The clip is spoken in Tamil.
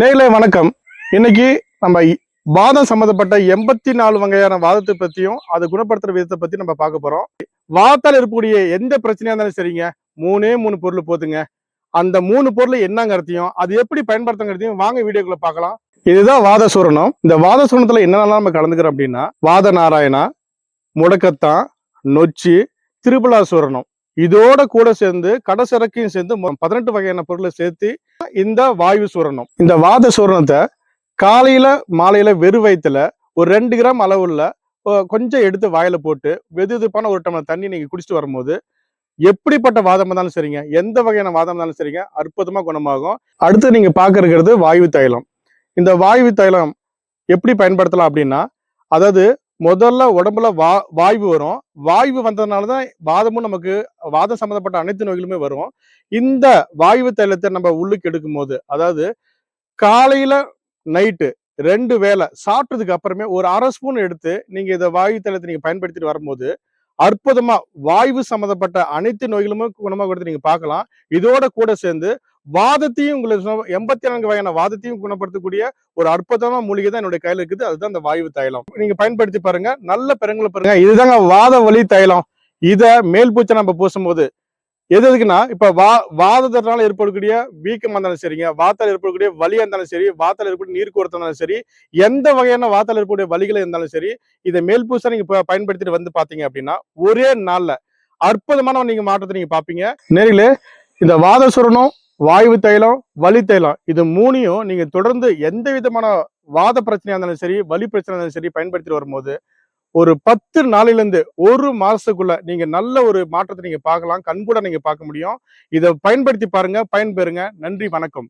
நேர்களே வணக்கம். இன்னைக்கு நம்ம வாதம் சம்மந்தப்பட்ட எண்பத்தி நாலு வகையான வாதத்தை பற்றியும் அதை குணப்படுத்துகிற விதத்தை பற்றி நம்ம பார்க்க போகிறோம் வாதத்தால் இருக்கக்கூடிய எந்த பிரச்சனையாக இருந்தாலும் சரிங்க. மூணே மூணு பொருள் போதுங்க. அந்த மூணு பொருள் என்னங்கிறதையும் அது எப்படி பயன்படுத்துங்கிறதையும் வாங்க வீடியோக்குள்ள பார்க்கலாம். இதுதான் வாத சூரணம். இந்த வாத சூரணத்தில் என்னென்னலாம் நம்ம கலந்துக்கிறோம் அப்படின்னா வாத நாராயணா முடக்கத்தான் நொச்சி திருபலா சூரணம். இதோட கூட சேர்ந்து கடசரக்கையும் சேர்ந்து பதினெட்டு வகையான பொருளை சேர்த்து இந்த வாயு சூரணம். இந்த வாத சூரணத்தை காலையில மாலையில வெறு வயிற்றுல ஒரு ரெண்டு கிராம் அளவுள்ள கொஞ்சம் எடுத்து வாயில போட்டு வெது வெதுப்பான ஒரு டம்ளர் தண்ணி நீங்க குடிச்சிட்டு வரும்போது எப்படிப்பட்ட வாதம் இருந்தாலும் சரிங்க. எந்த வகையான வாதம் இருந்தாலும் சரிங்க. அற்புதமா குணமாகும். அடுத்து நீங்க பார்க்க இருக்கிறது வாயு தைலம். இந்த வாயு தைலம் எப்படி பயன்படுத்தலாம் அப்படின்னா அதாவது முதல்ல உடம்புல வா வாய்வு வரும். வாய்வு வந்ததுனால தான் வாதமும் நமக்கு வாதம் சம்மந்தப்பட்ட அனைத்து நோய்களுமே வரும். இந்த வாயு தைலத்தை நம்ம உள்ளுக்கு எடுக்கும் போது அதாவது காலையில நைட்டு ரெண்டு வேளை சாப்பிட்டதுக்கு அப்புறமே ஒரு அரை ஸ்பூன் எடுத்து நீங்கள் இதை வாயு தைலத்தை நீங்கள் பயன்படுத்திட்டு வரும்போது அற்புதமா வாய்வு சம்மந்தப்பட்ட அனைத்து நோய்களுமே குணமாக கொடுத்து நீங்க பார்க்கலாம். இதோட கூட சேர்ந்து வாதத்தையும் உங்களுக்கு எண்பத்தி நான்கு வகையான வாதத்தையும் குணப்படுத்தக்கூடிய ஒரு அற்புதமான மூலிகை தான் என்னுடைய கையில இருக்குது. அதுதான் அந்த வாயு தைலம். நீங்க பயன்படுத்தி பாருங்க. நல்ல பெருங்களை பாருங்க. இதுதாங்க வாத வலி தைலம். இத மேல் பூச்சை நம்ம பூசும்போது எது எதுக்குன்னா இப்ப வா வாதத்தினால ஏற்படக்கூடிய வீக்கமா இருந்தாலும் சரிங்க வாத்தால் ஏற்படக்கூடிய வலியா இருந்தாலும் சரி வாத்தால் ஏற்படக்கூடிய நீர் இருந்தாலும் சரி எந்த வகையான வாத்தால் ஏற்படக்கூடிய வலிகள் இருந்தாலும் சரி இதை மேல் பூசா நீங்க பயன்படுத்திட்டு வந்து பாத்தீங்க அப்படின்னா ஒரே நாள்ல அற்புதமான நீங்க மாற்றத்தை நீங்க பாப்பீங்க. நேரிலே இந்த வாத சுரணம் வாயு தைலம் வலி தைலம் இது மூணையும் நீங்க தொடர்ந்து எந்த விதமான வாத பிரச்சனையா இருந்தாலும் சரி வலி பிரச்சனை இருந்தாலும் சரி பயன்படுத்திட்டு வரும்போது ஒரு பத்து நாளில இருந்து ஒரு மாசத்துக்குள்ள நீங்க நல்ல ஒரு மாற்றத்தை நீங்க பார்க்கலாம் கண்கூட நீங்க பார்க்க முடியும். இதை பயன்படுத்தி பாருங்க பயன்பெறுங்க. நன்றி வணக்கம்.